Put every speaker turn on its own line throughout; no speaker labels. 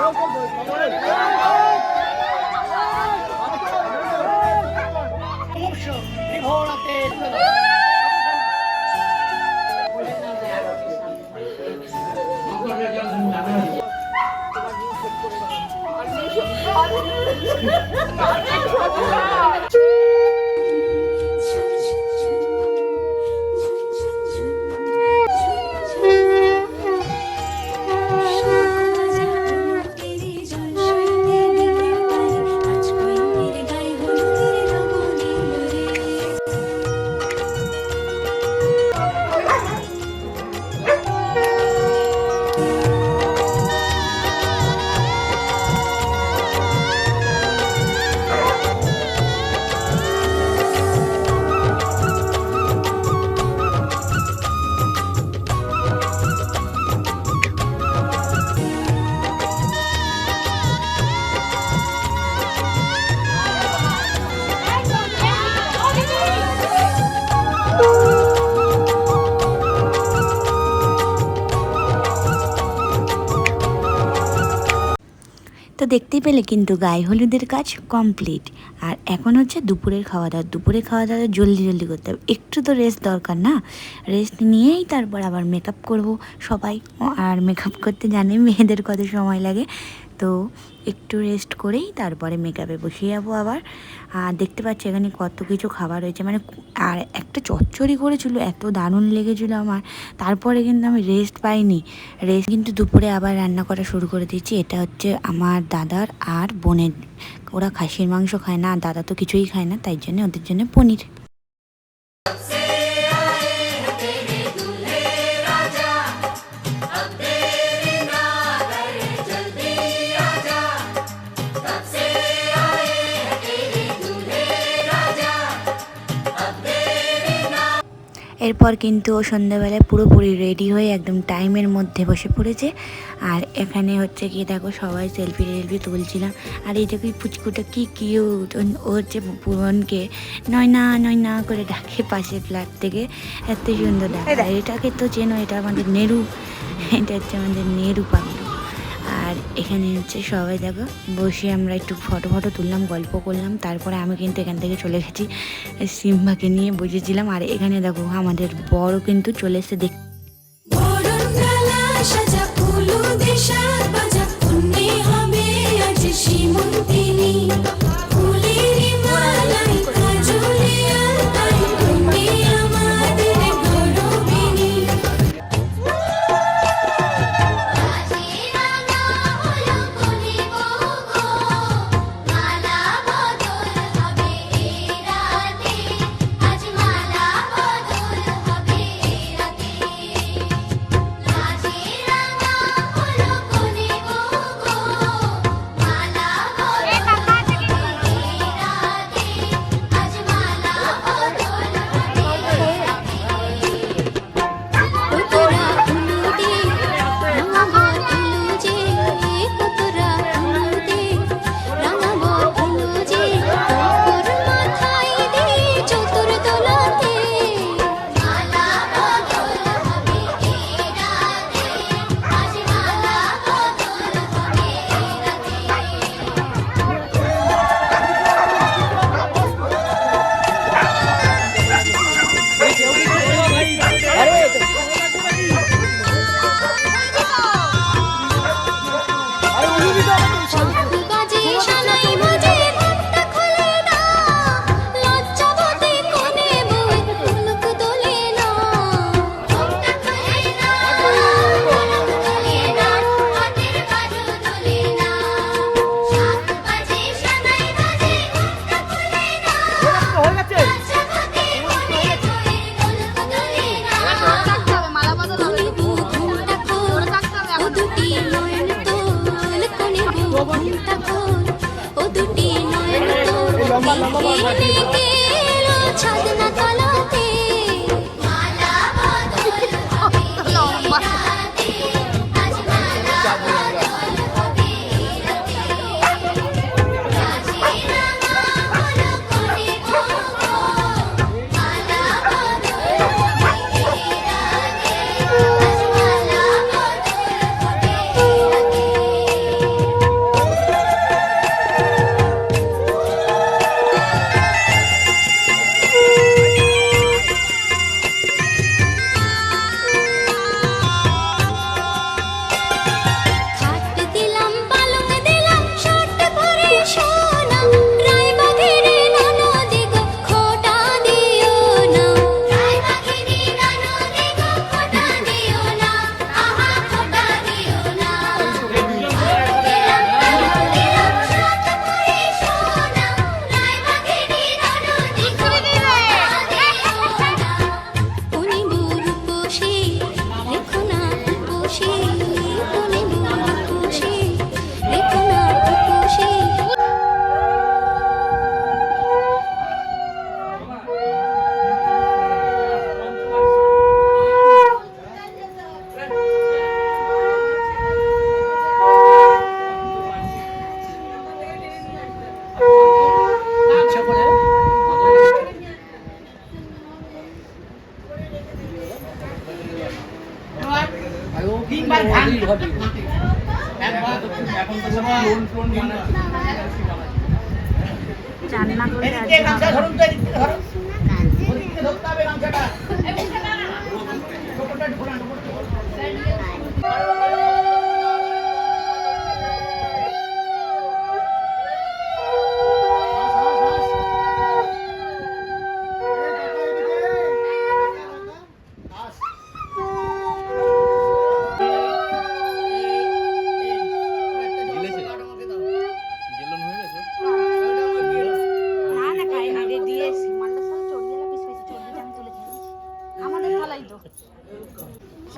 Yeah. তো দেখতেই পেলে কিন্তু গায়ে হলুদের কাজ কমপ্লিট আর এখন হচ্ছে দুপুরের খাওয়া দাওয়া দুপুরে খাওয়া দাওয়া জলদি জলদি করতে হবে। একটু তো রেস্ট দরকার না? রেস্ট নিয়েই তারপর আবার মেকআপ করব সবাই। আর মেকআপ করতে জানে মেয়েদের কত সময় লাগে। তো একটু রেস্ট করেই তারপরে মেকআপে বসিয়ে যাব আবার। আর দেখতে পাচ্ছি এখানে কত কিছু খাবার রয়েছে মানে আর একটা চচ্চড়ি করেছিল, এত দারুণ লেগেছিলো আমার। তারপরে কিন্তু আমি রেস্ট পাইনি। রেস্ট কিন্তু দুপুরে আবার রান্না করা শুরু করে দিয়েছি। এটা হচ্ছে আমার দাদার আর বোনের। ওরা খাসির মাংস খায় না দাদা তো কিছুই খায় না, তাই জন্য ওদের জন্য পনির। এরপর কিন্তু ও সন্ধ্যাবেলায় পুরোপুরি রেডি হয়ে একদম টাইমের মধ্যে বসে পড়েছে। আর এখানে হচ্ছে কি দেখো সবাই সেলফি টেলফি তুলছিলাম। আর এই দেখো পুচকুটা কি কিউট ও হচ্ছে পুরনকে নয়না নয়না করে ডাকে পাশের ফ্ল্যাট থেকে। এত সুন্দর ডাকে এটাকে তো চেনো এটা আমাদের নেরু। এটা হচ্ছে আমাদের নেরু আর এখানে হচ্ছে সবাই দেখো, বসে আমরা একটু ফটো ফটো তুললাম, গল্প করলাম, তারপরে আমি কিন্তু এখান থেকে চলে গেছি সিম্বাকে নিয়ে বুঝেছিলাম, আর এখানে দেখো আমাদের বড় কিন্তু চলে এসে দেখ
দুটি নয়ন তোর ছাদনা তলাতে।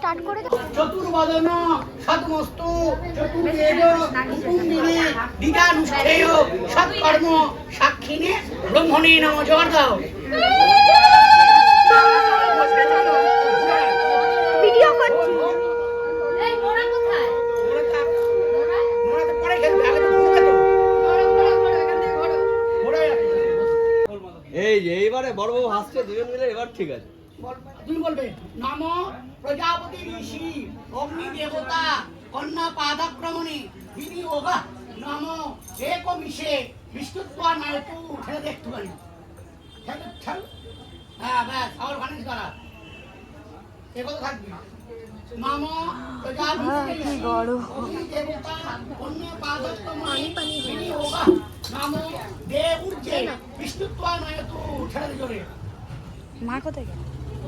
স্টার্ট করে
চতুর্বদন চতুর্বেদ সৎকর্ম সাক্ষিণে ব্রহ্মণে নম জোয়ার দাও।
ভিডিও করছি
এই
যে এইবারে বড় বউ হাসছে দুজন মিলে এবার ঠিক আছে।
তুমি বলবে নাম প্রজাপতি ঋষি অগ্নি দেবতা কন্যা পাদাক্রমণে দিদি ওগা নাম এক মিশে বিষ্ণুত্বা নায়তু ছেড়ে দেখতে পারি হ্যাঁ ব্যাস আর ওখানে করা এ কথা থাকবে। নাম প্রজাপতি ঋষি অগ্নি দেবতা কন্যা পাদাক্রমণে দিদি ওগা নাম দেব উর্জে বিষ্ণুত্বা নায়তু ছেড়ে দিজরে
মা কোথায় গেল?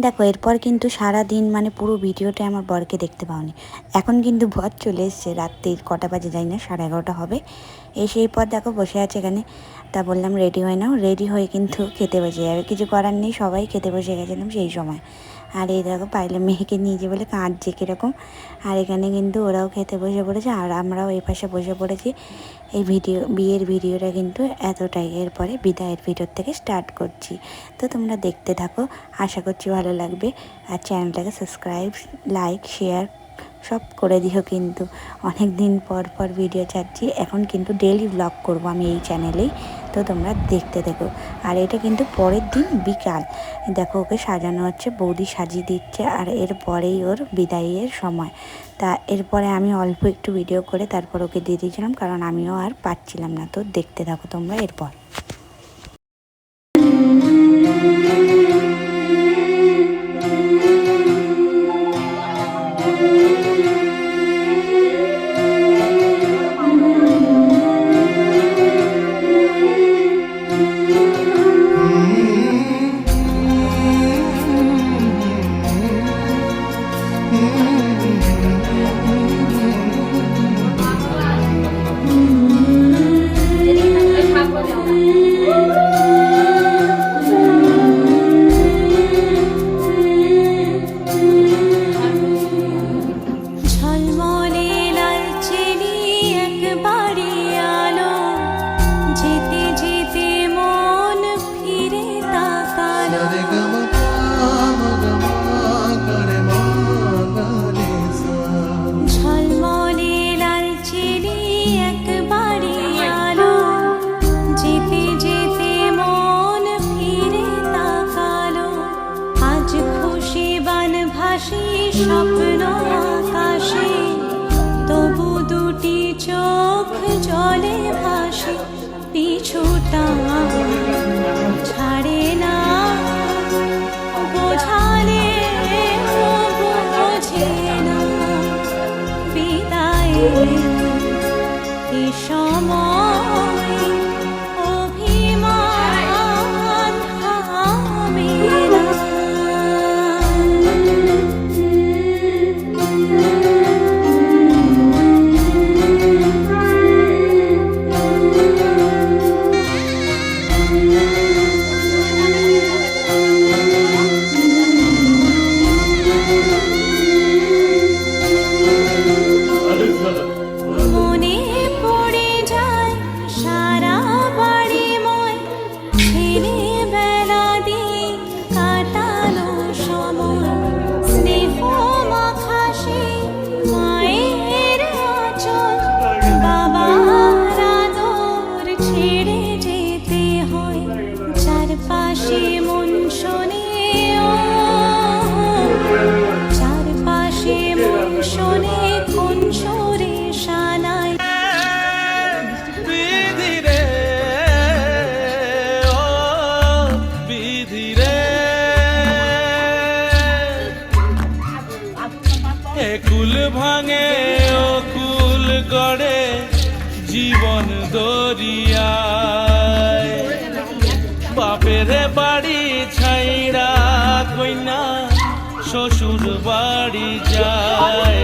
দেখো, এরপর কিন্তু সারা দিন মানে পুরো ভিডিওটা আমার বরকে দেখতে পাওনি। এখন কিন্তু বর চলে এসছে, রাত্রি কটা বাজে যাই না, সাড়ে এগারোটা হবে। এসে এই পর দেখো বসে আছে এখানে। তা বললাম, রেডি হয়ে নাও। রেডি হয়ে কিন্তু খেতে বসে যাবে। কিছু করার নেই, সবাই খেতে বসে গেছিলাম সেই সময়। আর এই দেখো পাইলে মেয়েকে নিয়ে যে বলে কাঁদছে কীরকম। আর এখানে কিন্তু ওরাও খেতে বসে পড়েছে, আর আমরাও এই পাশে বসে পড়েছি। এই ভিডিও, বিয়ের ভিডিওটা কিন্তু এতটাই। এরপরে বিদায়ের ভিডিওর থেকে স্টার্ট করছি। তো তোমরা দেখতে থাকো, আশা করছি ভালো লাগবে। আর চ্যানেলটাকে সাবস্ক্রাইব, লাইক, শেয়ার সব করে দিও কিন্তু। অনেক দিন পর পর ভিডিও ছাড়ছি, এখন কিন্তু ডেলি ব্লগ করব আমি এই চ্যানেলেই। তো তোমরা দেখতে দেখো। আর এটা কিন্তু পরের দিন বিকাল। দেখো, ওকে সাজানো হচ্ছে, বৌদি সাজিয়ে দিচ্ছে, আর এরপরেই ওর বিদায়ের সময়। তা এরপরে আমি অল্প একটু ভিডিও করে তারপর ওকে দিয়ে দিয়েছিলাম, কারণ আমিও আর পাচ্ছিলাম না। তো দেখতে থাকো তোমরা এরপর।
স্বপ্ন আকাশে তবু দুটি চোখ জলে ভাসে পিছুটা ছাড়ে
শ্বশুর বাড়ি যায়।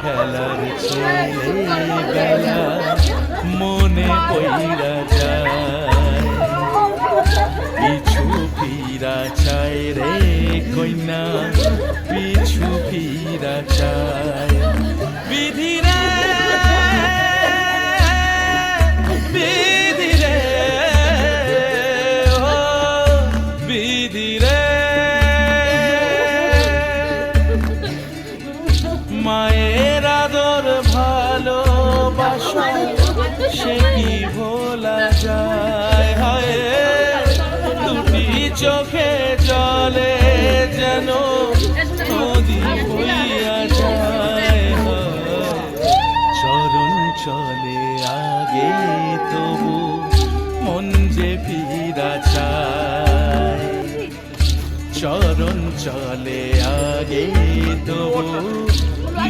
খেলার ছেলে বেলা মনে পইরা যায়। পিছু ফিরা চায় রে কইনা, পিছু ফিরা চায়। বিধি রে বিধি রে, ও বিধি চরণ চলে আগে তবু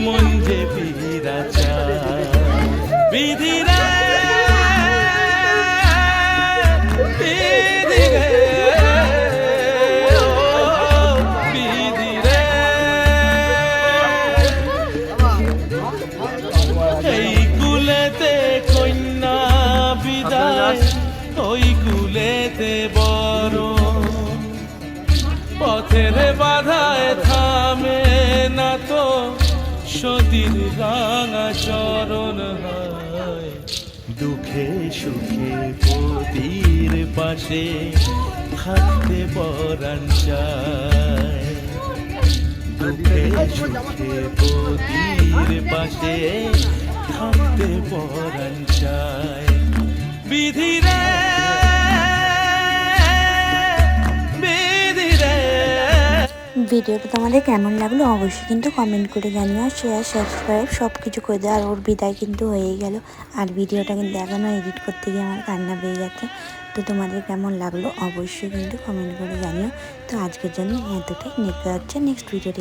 মন যে ফিরা চায়। বিধি রে বিধি রে, ও বিধি রে। এই কুলেতে কন্যা বিদায়, ওই কুলেতে বড় পথের বাধায় থামে না তো সতীর রাঙা চরণ হয়। দুঃখে সুখে পতির পাশে থাকতে পরাণ চায়। দুঃখে সুখে পতির পাশে থাকতে পরাণ চায়। বিধি
ভিডিওটা তোমাদের কেমন লাগল অবশ্যই কিন্তু কমেন্ট করে জানিও শেয়ার সাবস্ক্রাইব সব কিছু করে দেওয়া আর ওর বিদায় কিন্তু হয়ে গেল। আর ভিডিওটা কিন্তু এখনও এডিট করতে গিয়ে আমার কান্না পেয়ে গেছে। তো তোমাদের কেমন লাগল অবশ্যই কিন্তু কমেন্ট করে জানিও। তো আজকের জন্য এতটাই। নেক্সট হচ্ছে নেক্সট ভিডিওটা